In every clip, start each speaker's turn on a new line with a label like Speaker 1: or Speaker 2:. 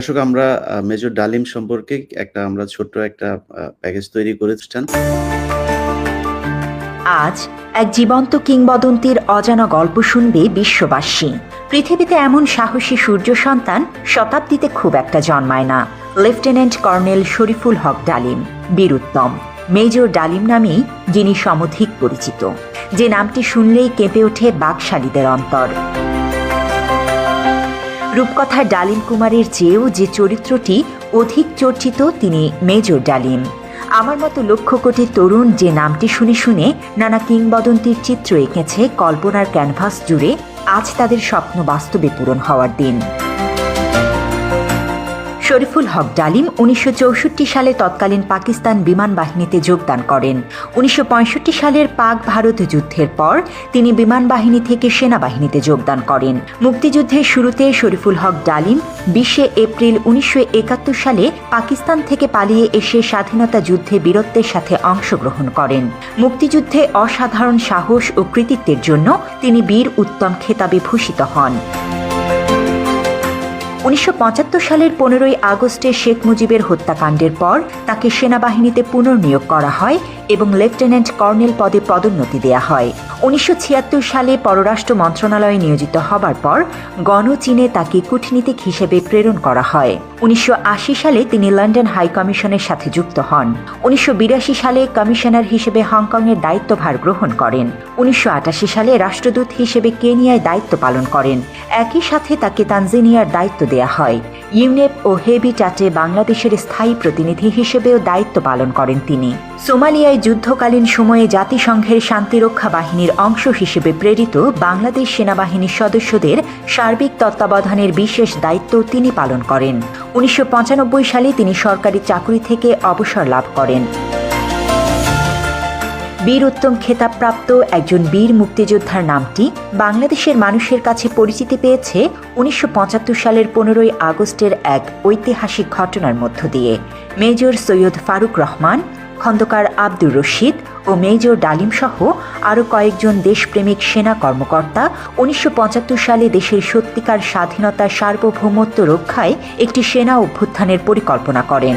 Speaker 1: দর্শক, আমরা মেজর ডালিম সম্পর্কে একটা আমরা ছোট্ট একটা প্যাকেজ তৈরি করে অনুষ্ঠান
Speaker 2: আজ এক জীবন্ত কিংবদন্তির অজানা গল্প শুনবে বিশ্ববাসী। পৃথিবীতে এমন সাহসী সূর্য সন্তান শতাব্দীতে খুব একটা জন্মায় না। লেফটেন্যান্ট কর্নেল শরীফুল হক ডালিম, বীরুত্তম। মেজর ডালিম নামেই যিনি সমধিক পরিচিত। যে নামটি শুনলেই কেঁপে ওঠে বাকশালীদের অন্তর। রূপকথার ডালিম কুমারের চেয়েও যে চরিত্রটি অধিক চর্চিত, তিনি মেজর ডালিম। আমার মতো লক্ষ কোটি তরুণ যে নামটি শুনে শুনে নানা কিংবদন্তির চিত্র এঁকেছে, কল্পনার ক্যানভাস জুড়ে আজ তাদের স্বপ্ন বাস্তবে পূরণ হওয়ার দিন। শরীফুল হক ডালিম উনিশশো চৌষট্টি সালে তৎকালীন পাকিস্তান বিমান বাহিনীতে যোগদান করেন। উনিশশো পঁয়ষট্টি সালের পাক ভারত যুদ্ধের পর তিনি বিমান বাহিনী থেকে সেনাবাহিনীতে যোগদান করেন। মুক্তিযুদ্ধের শুরুতে শরীফুল হক ডালিম বিশে এপ্রিল উনিশশো একাত্তর সালে পাকিস্তান থেকে পালিয়ে এসে স্বাধীনতা যুদ্ধে বীরত্বের সাথে অংশগ্রহণ করেন। মুক্তিযুদ্ধে অসাধারণ সাহস ও কৃতিত্বের জন্য তিনি বীর উত্তম খেতাবে ভূষিত হন। উনিশশো পঁচাত্তর সালের পনেরোই আগস্টে শেখ মুজিবের হত্যাকাণ্ডের পর তাকে সেনাবাহিনীতে পুনর্নিয়োগ করা হয় এবং লেফটেন্যান্ট কর্নেল পদে পদোন্নতি দেয়া হয়। উনিশশো ছিয়াত্তর সালে পররাষ্ট্র মন্ত্রণালয়ে নিয়োজিত হবার পর গণচীনে তাকে কূটনীতিক হিসেবে প্রেরণ করা হয়। উনিশশো আশি সালে তিনি লন্ডন হাই কমিশনের সাথে যুক্ত হন। উনিশশো বিরাশি সালে কমিশনার হিসেবে হংকংয়ের দায়িত্বভার গ্রহণ করেন। উনিশশো আটাশি সালে রাষ্ট্রদূত হিসেবে কেনিয়ায় দায়িত্ব পালন করেন। একই সাথে তাকে তানজেনিয়ার দায়িত্ব দেয়া হয়। ইউনেপ ও হেবিটাটে বাংলাদেশের স্থায়ী প্রতিনিধি হিসেবেও দায়িত্ব পালন করেন তিনি। সোমালিয়ায় যুদ্ধকালীন সময়ে জাতিসংঘের শান্তিরক্ষা বাহিনীর অংশ হিসেবে প্রেরিত বাংলাদেশ সেনাবাহিনীর সদস্যদের সার্বিক তত্ত্বাবধানের বিশেষ দায়িত্ব তিনি পালন করেন। উনিশশো পঁচানব্বই সালে তিনি সরকারি চাকরি থেকে অবসর লাভ করেন। বীর উত্তম খেতাবপ্রাপ্ত একজন বীর মুক্তিযোদ্ধার নামটি বাংলাদেশের মানুষের কাছে পরিচিতি পেয়েছে উনিশশো পঁচাত্তর সালের পনেরোই আগস্টের এক ঐতিহাসিক ঘটনার মধ্য দিয়ে। মেজর সৈয়দ ফারুক রহমান খন্দকার আব্দুর রশিদ ও মেজর ডালিম সহ আরও কয়েকজন দেশপ্রেমিক সেনা কর্মকর্তা উনিশশো পঁচাত্তর সালে দেশের সত্যিকার স্বাধীনতা সার্বভৌমত্ব রক্ষায় একটি সেনা অভ্যুত্থানের পরিকল্পনা করেন।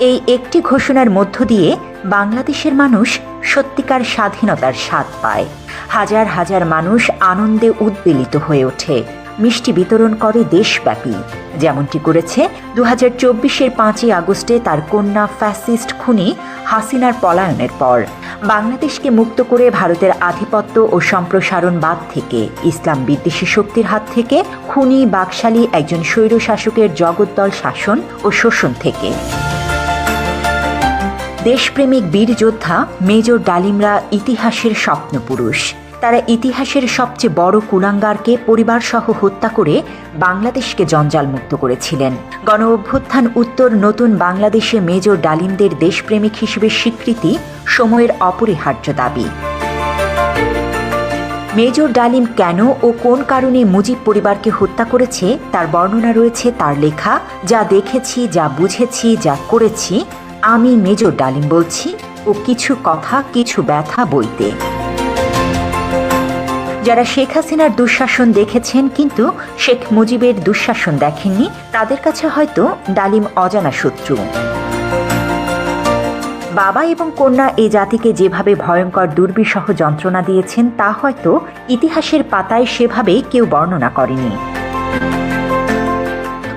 Speaker 2: এই একটি ঘোষণার মধ্য দিয়ে বাংলাদেশের মানুষ সত্যিকার স্বাধীনতার স্বাদ পায়। হাজার হাজার মানুষ আনন্দে উদ্বেলিত হয়ে ওঠে। মিষ্টি বিতরণ করে দেশব্যাপী। যেমনটি করেছে দু হাজার চব্বিশের পাঁচই আগস্টে তার কন্যা ফ্যাসিস্ট খুনি হাসিনার পলায়নের পর। বাংলাদেশকে মুক্ত করে ভারতের আধিপত্য ও সম্প্রসারণবাদ থেকে ইসলাম বিদ্বেষী শক্তির হাত থেকে খুনি বাকশালী একজন স্বৈরশাসকের জগদ্দল শাসন ও শোষণ থেকে। দেশপ্রেমিক বীর যোদ্ধা মেজর ডালিমরা ইতিহাসের স্বপ্নপুরুষ। তারা ইতিহাসের সবচেয়ে বড় কুলাঙ্গারকে পরিবারসহ হত্যা করে বাংলাদেশকে জঞ্জালমুক্ত করেছিলেন। গণ অভ্যুত্থান উত্তর নতুন বাংলাদেশে মেজর ডালিমদের দেশপ্রেমিক হিসেবে স্বীকৃতি সময়ের অপরিহার্য দাবি। মেজর ডালিম কেন ও কোন কারণে মুজিব পরিবারকে হত্যা করেছে তার বর্ণনা রয়েছে তার লেখা, যা দেখেছি, যা বুঝেছি, যা করেছি আমি মেজর ডালিম বলছি, ও কিছু কথা, কিছু ব্যথা বইতে। যারা শেখ হাসিনার দুঃশাসন দেখেছেন, কিন্তু শেখ মুজিবের দুঃশাসন দেখেননি, তাদের কাছে হয়তো ডালিম অজানা শত্রু। বাবা এবং কন্যা এই জাতিকে যেভাবে ভয়ঙ্কর, দুর্বিষহ যন্ত্রণা দিয়েছেন, তা হয়তো ইতিহাসের পাতায় সেভাবে কেউ বর্ণনা করেনি।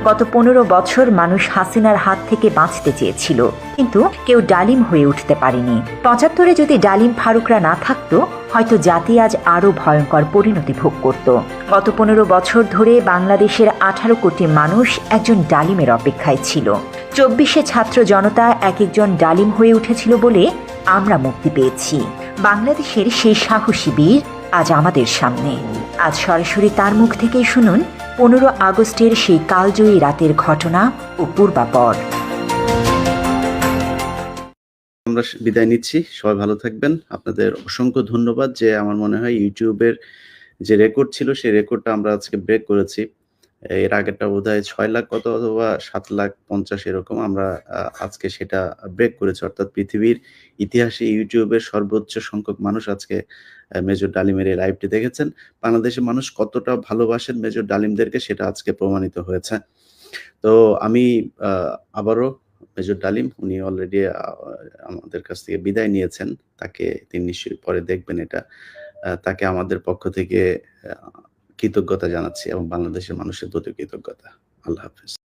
Speaker 2: গত পনেরো বছর মানুষ হাসিনার হাত থেকে বাঁচতে চেয়েছিল। কিন্তু কেউ ডালিম হয়ে উঠতে পারেনি। পঁচাত্তরে যদি ডালিম ফারুকরা না থাকতো, হয়তো জাতি আজ আরও ভয়ঙ্কর পরিণতি ভোগ করত। গত পনেরো বছর ধরে বাংলাদেশের আঠারো কোটি মানুষ একজন ডালিমের অপেক্ষায় ছিল। চব্বিশে ছাত্র জনতা এক একজন ডালিম হয়ে উঠেছিল বলে আমরা মুক্তি পেয়েছি। বাংলাদেশের সেই সাহসী বীর আজ আমাদের সামনে আজ সরাসরি তার মুখ থেকেই শুনুন পনেরো আগস্টের সেই কালজয়ী রাতের ঘটনা ও পূর্বাপর
Speaker 1: আমরা বিদায় নিচ্ছি। সবাই ভালো থাকবেন। আপনাদের অসংখ্য ধন্যবাদ যে আমার মনে হয় YouTube-এর যে রেকর্ড ছিল, সেই রেকর্ডটা আমরা আজকে ব্রেক করেছি। এর আগেরটা বোধহয় ছয় লাখ কত অথবা সাত লাখ পঞ্চাশ এরকম আমরা আজকে সেটা ব্রেক করেছি। অর্থাৎ পৃথিবীর ইতিহাসে YouTube-এর সর্বোচ্চ সংখ্যক মানুষ আজকে মেজর ডালিমের এই লাইভটি দেখেছেন। বাংলাদেশের মানুষ কতটা ভালোবাসেন মেজর ডালিমদেরকে সেটা আজকে প্রমাণিত হয়েছে। তো আমি আবারও মেজর ডালিম, উনি অলরেডি আমাদের কাছ থেকে বিদায় নিয়েছেন। তাকে তিনি নিশ্চয়ই পরে দেখবেন এটা। তাকে আমাদের পক্ষ থেকে কৃতজ্ঞতা জানাচ্ছি এবং বাংলাদেশের মানুষের প্রতি কৃতজ্ঞতা। আল্লাহ হাফেজ।